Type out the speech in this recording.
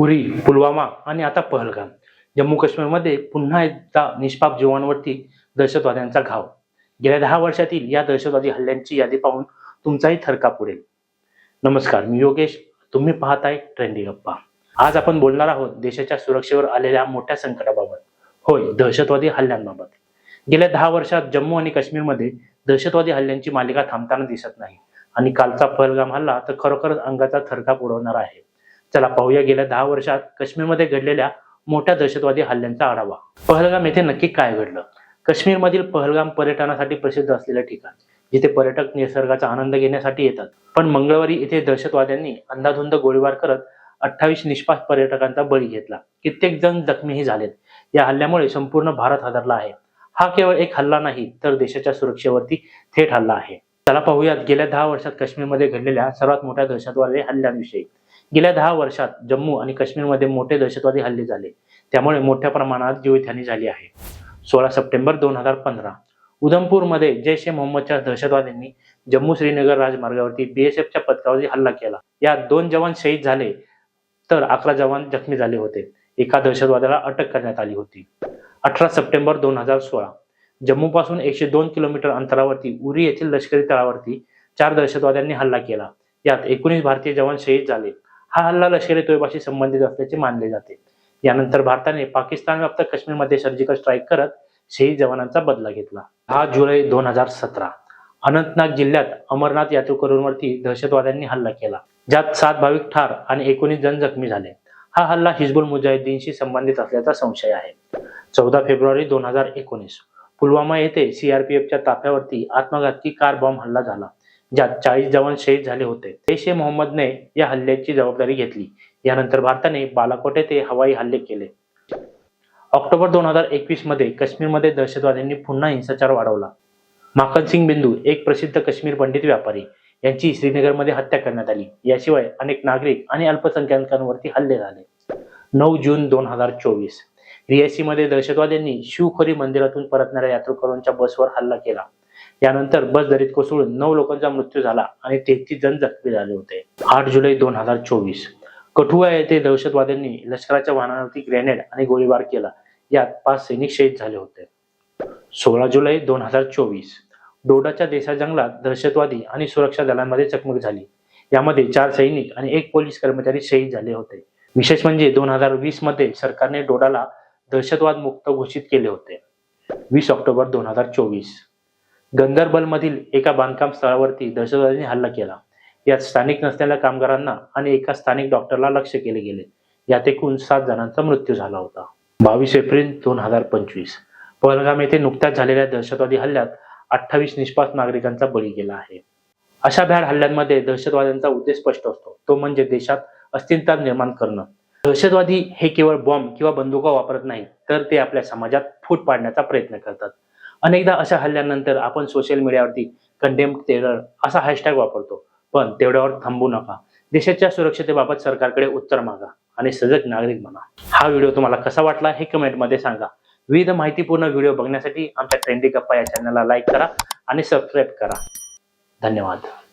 उरी पुलवामा आणि आता पहलगाम. जम्मू काश्मीरमध्ये पुन्हा एकदा निष्पाप जीवांवरती दहशतवाद्यांचा घाव. गेल्या दहा वर्षातील या दहशतवादी हल्ल्यांची यादी पाहून तुमचाही थरकाप उडेल. नमस्कार मी योगेश. तुम्ही पाहताय ट्रेंडिंग अप्पा आज आपण बोलणार आहोत देशाच्या सुरक्षेवर आलेल्या मोठ्या संकटाबाबत. होय दहशतवादी हल्ल्यांबाबत. गेल्या दहा वर्षात जम्मू आणि काश्मीरमध्ये दहशतवादी हल्ल्यांची मालिका थांबताना दिसत नाही. आणि कालचा पहलगाम हल्ला तर खरोखरच अंगाचा थरकाप उडवणार आहे. चला पाहूया गेल्या दहा वर्षात काश्मीरमध्ये घडलेल्या मोठ्या दहशतवादी हल्ल्यांचा आढावा. पहलगाम येथे नक्की काय घडलं? काश्मीरमधील पहलगाम पर्यटनासाठी प्रसिद्ध असलेलं ठिकाण जिथे पर्यटक निसर्गाचा आनंद घेण्यासाठी येतात. पण मंगळवारी येथे दहशतवाद्यांनी अंधाधुंद गोळीबार करत अठ्ठावीस निष्पाप पर्यटकांचा बळी घेतला. कित्येक जण जखमीही झालेत. या हल्ल्यामुळे संपूर्ण भारत हादरला आहे. हा केवळ एक हल्ला नाही तर देशाच्या सुरक्षेवरती थेट हल्ला आहे. चला पाहूयात गेल्या दहा वर्षात काश्मीरमध्ये घडलेल्या सर्वात मोठ्या दहशतवादी हल्ल्यांविषयी. गेल्या दहा वर्षात जम्मू आणि काश्मीरमध्ये मोठे दहशतवादी हल्ले झाले. त्यामुळे मोठ्या प्रमाणात जीवितहानी झाली आहे. सोळा सप्टेंबर दोन हजार पंधरा उधमपूरमध्ये जैश ए मोहम्मदच्या दहशतवाद्यांनी जम्मू श्रीनगर राजमार्गावरती बीएसएफच्या पथकावरती हल्ला केला. यात दोन जवान शहीद झाले तर अकरा जवान जखमी झाले होते. एका दहशतवाद्याला अटक करण्यात आली होती. अठरा सप्टेंबर दोन हजार सोळा जम्मूपासून एकशे दोन किलोमीटर अंतरावरती उरी येथील लष्करी तळावरती चार दहशतवाद्यांनी हल्ला केला. यात एकोणीस भारतीय जवान शहीद झाले. हा हल्ला लष्करी तोयबाशी संबंधित असल्याचे मानले जाते. यानंतर भारताने पाकिस्तान व्याप्त काश्मीरमध्ये सर्जिकल स्ट्राईक करत शहीद जवानांचा बदला घेतला. दहा जुलै दोन हजार सतरा अनंतनाग जिल्ह्यात अमरनाथ यात्रेकरूंवरती दहशतवाद्यांनी हल्ला केला ज्यात सात भाविक ठार आणि एकोणीस जण जखमी झाले. हा हल्ला हिजबुल मुजाहिद्दीनशी संबंधित असल्याचा संशय आहे. चौदा फेब्रुवारी दोन हजार एकोणीस पुलवामा येथे सीआरपीएफच्या ताफ्यावरती आत्मघातकी कार बॉम्ब हल्ला झाला. ज्यात चाळीस जवान शहीद झाले होते. जैश ए मोहम्मदने या हल्ल्याची जबाबदारी घेतली. यानंतर भारताने बालाकोट येथे हवाई हल्ले केले. ऑक्टोबर दोन हजार एकवीसमध्ये काश्मीरमध्ये दहशतवाद्यांनी पुन्हा हिंसाचार वाढवला. माखन सिंग बिंदू एक प्रसिद्ध काश्मीर पंडित व्यापारी यांची श्रीनगरमध्ये हत्या करण्यात आली. याशिवाय अनेक नागरिक आणि अल्पसंख्याकांवरती हल्ले झाले. नऊ जून दोन हजार चोवीस रियासीमध्ये दहशतवाद्यांनी शिवखोरी मंदिरातून परतणाऱ्या यात्रेकरूंच्या बसवर हल्ला केला. यानंतर बस दरीत कोसळून नऊ लोकांचा मृत्यू झाला आणि तेहतीस जण जखमी झाले होते. आठ जुलै दोन हजार चोवीस. कठुआ येथे दहशतवाद्यांनी लष्कराच्या वाहनावरती ग्रेनेड आणि गोळीबार केला. यात पाच सैनिक शहीद झाले होते. सोळा जुलै दोन हजार चोवीस. डोडाच्या देशा जंगलात दहशतवादी आणि सुरक्षा दलांमध्ये चकमक झाली. यामध्ये चार सैनिक आणि एक पोलीस कर्मचारी शहीद झाले होते. विशेष म्हणजे दोन हजार वीसमध्ये सरकारने डोडाला दहशतवाद मुक्त घोषित केले होते. वीस ऑक्टोबर दोन हजार चोवीस. गंदरबलमधील एका बांधकाम स्थळावरती दहशतवाद्यांनी हल्ला केला. यात स्थानिक नसलेल्या कामगारांना आणि एका स्थानिक डॉक्टरला लक्ष केले गेले. यात एकूण सात जणांचा मृत्यू झाला होता. बावीस एप्रिल दोन हजार पंचवीस. पहलगाम येथे नुकत्याच झालेल्या दहशतवादी हल्ल्यात अठ्ठावीस निष्पास नागरिकांचा बळी गेला आहे. अशा भ्याड हल्ल्यांमध्ये दहशतवाद्यांचा उद्देश स्पष्ट असतो. तो म्हणजे देशात अस्थिरता निर्माण करणं. दहशतवादी हे केवळ बॉम्ब किंवा बंदुका वापरत नाही तर ते आपल्या समाजात फूट पाडण्याचा प्रयत्न करतात. अनेकदा अशा हल्ल्यानंतर आपण सोशल मीडियावरती कंडेम टेरर असा हॅशटॅग वापरतो. पण तेवढ्यावर थांबू नका. देशाच्या सुरक्षतेबाबत सरकारकडे उत्तर मागा आणि सजग नागरिक बना. हा व्हिडिओ तुम्हाला कसा वाटला हे कमेंटमध्ये सांगा. विविध माहितीपूर्ण व्हिडिओ बघण्यासाठी आमच्या ट्रेंडी गप्पा या चॅनलला लाईक करा आणि सबस्क्राईब करा. धन्यवाद.